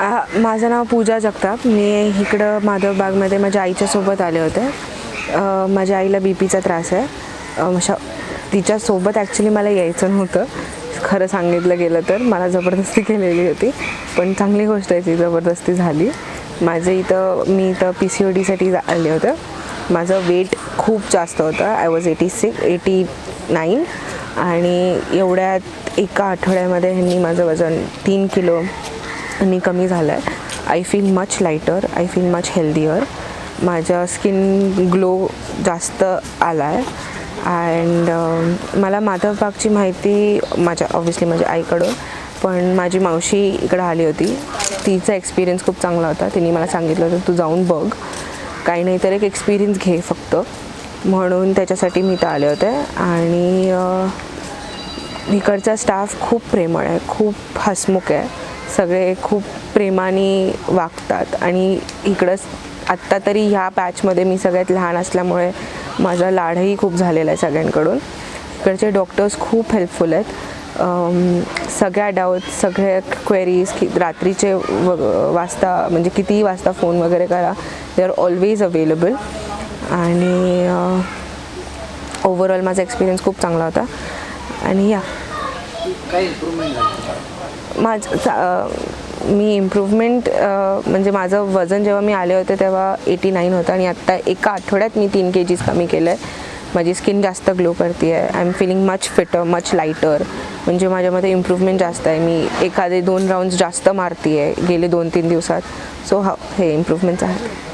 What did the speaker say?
हा माझं नाव पूजा जगताप. मी इकडं माधवबागमध्ये माझ्या आईच्यासोबत आले होते. माझ्या आईला बी पीचा त्रास आहे. अशा तिच्यासोबत ॲक्च्युली मला यायचं नव्हतं. खरं सांगितलं गेलं तर मला जबरदस्ती केलेली होती. पण चांगली गोष्ट आहे ती जबरदस्ती झाली. माझं इथं मी इथं पी सी ओ डीसाठी आले होतं. माझं वेट खूप जास्त होतं. I was eighty six eighty nine आणि एवढ्यात एका आठवड्यामध्ये ह्यांनी माझं वजन तीन किलो मी कमी झालं आहे I feel much lighter I feel much healthier माझं स्किन ग्लो जास्त आला आहे अँड मला माधवबागची माहिती माझ्या ऑब्विसली माझ्या आईकडून पण माझी मावशी इकडं आली होती. तिचा एक्सपिरियन्स खूप चांगला होता. तिने मला सांगितलं होतं तू जाऊन बघ. काही नाही तर एक एक्सपिरियन्स घे फक्त. म्हणून त्याच्यासाठी मी इथं आले होते. आणि uh, इकडचा स्टाफ खूप प्रेमळ आहे. खूप हसमुख आहे. सगळे खूप प्रेमाने वागतात. आणि इकडं आत्ता तरी ह्या पॅचमध्ये मी सगळ्यात लहान असल्यामुळे माझा लाडही खूप झालेला आहे सगळ्यांकडून. इकडचे डॉक्टर्स खूप हेल्पफुल आहेत. सगळ्या डाऊट सगळ्या क्वेरीज की रात्रीचे व वाजता म्हणजे कितीही वाजता फोन वगैरे करा दे आर ऑलवेज अवेलेबल आणि ओव्हरऑल माझा एक्सपिरियन्स खूप चांगला होता. आणि या. काय इम्प्रूव्हमेंट माझ मी इम्प्रूव्हमेंट म्हणजे माझं वजन जेव्हा मी आले होते तेव्हा एटी नाईन होतं आणि आत्ता एका आठवड्यात मी तीन के जीज कमी केलं आहे माझी स्किन जास्त ग्लो करते आहे. I am feeling much fitter much lighter म्हणजे माझ्यामध्ये इम्प्रूव्हमेंट जास्त आहे. मी एखादे दोन राऊंड्स जास्त मारते आहे गेले दोन तीन दिवसात. सो हा हे इम्प्रूव्हमेंट्स आहेत